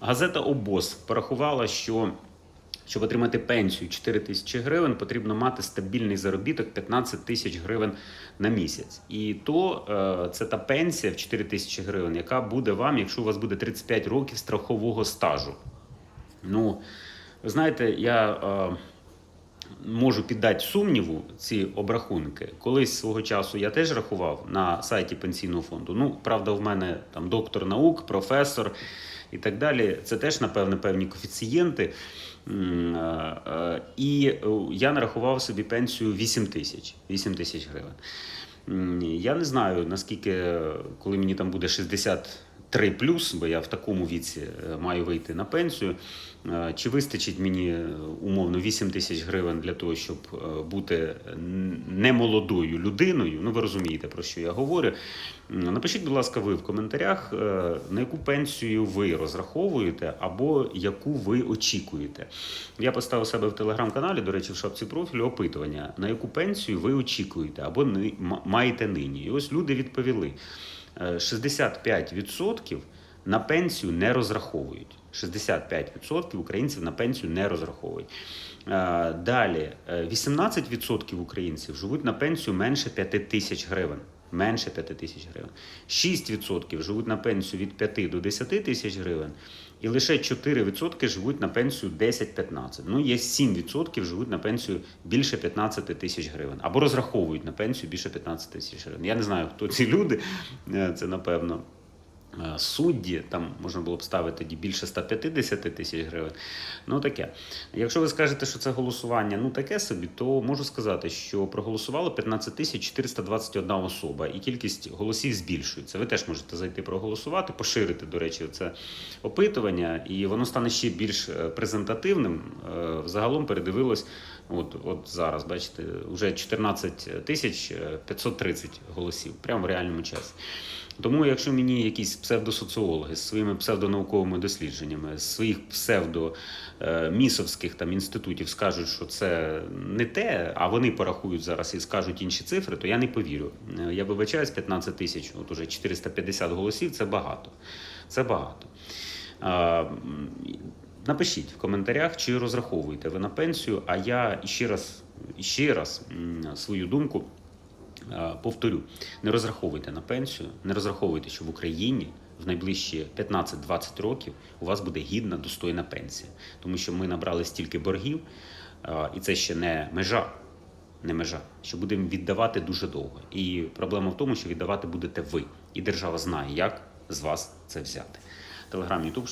Газета Обоз порахувала, що щоб отримати пенсію 4 тисячі гривень, потрібно мати стабільний заробіток 15 тисяч гривень на місяць. І то е, це та пенсія в 4 тисячі гривень, яка буде вам, якщо у вас буде 35 років страхового стажу. Ну, ви знаєте, я е, можу піддати сумніву ці обрахунки. Колись свого часу я теж рахував на сайті пенсійного фонду. Ну, правда, в мене там доктор наук, професор і так далі. Це теж, напевне, певні коефіцієнти. Е, е, І е, я нарахував собі пенсію 8 тисяч 8 тисяч гривень. Я не знаю, наскільки, коли мені там буде 63 плюс, бо я в такому віці е, маю вийти на пенсію. е, Чи вистачить мені е, умовно 8 тисяч гривень для того, щоб бути немолодою людиною? Ну, ви розумієте, про що я говорю. Напишіть, будь ласка, ви в коментарях, на яку пенсію ви розраховуєте або яку ви очікуєте. Я поставив себе в телеграм-каналі, до речі, в шапці профілю опитування, на яку пенсію ви очікуєте або маєте нині. І ось люди відповіли: 65% на пенсію не розраховують. 65% українців на пенсію не розраховують. Е, Далі, е, 18% українців живуть на пенсію менше 5 тисяч гривень. Менше 5 тисяч гривень. 6% живуть на пенсію від 5 до 10 тисяч гривень. І лише 4% живуть на пенсію 10-15. Ну, є 7% живуть на пенсію більше 15 тисяч гривень. Або розраховують на пенсію більше 15 тисяч гривень. Я не знаю, хто ці люди. Е, Це, напевно, судді, там можна було б ставити більше 150 тисяч гривень. Ну таке. Якщо ви скажете, що це голосування ну таке собі, то можу сказати, що проголосувало 15 тисяч 421 особа, і кількість голосів збільшується. Ви теж можете зайти проголосувати, поширити, до речі, це опитування, і воно стане ще більш е, презентативним. Е, Загалом передивилось. От, от зараз, бачите, вже 14 тисяч 530 голосів, прямо в реальному часі. Тому, якщо мені якісь псевдосоціологи з своїми псевдонауковими дослідженнями, з своїх псевдомісовських там інститутів скажуть, що це не те, а вони порахують зараз і скажуть інші цифри, то я не повірю. Е, Я вибачаюсь, 15 тисяч, от уже 450 голосів це багато. Це багато. Напишіть в коментарях, чи розраховуєте ви на пенсію. А я ще раз, ще раз свою думку е, повторю: не розраховуйте на пенсію, не розраховуйте, що в Україні в найближчі 15-20 років у вас буде гідна, достойна пенсія. Тому що ми набрали стільки боргів, е, і це ще не межа. Не межа, що будемо віддавати дуже довго. І проблема в тому, що віддавати будете ви. І держава знає, як з вас це взяти. Телеграм, Ютуб.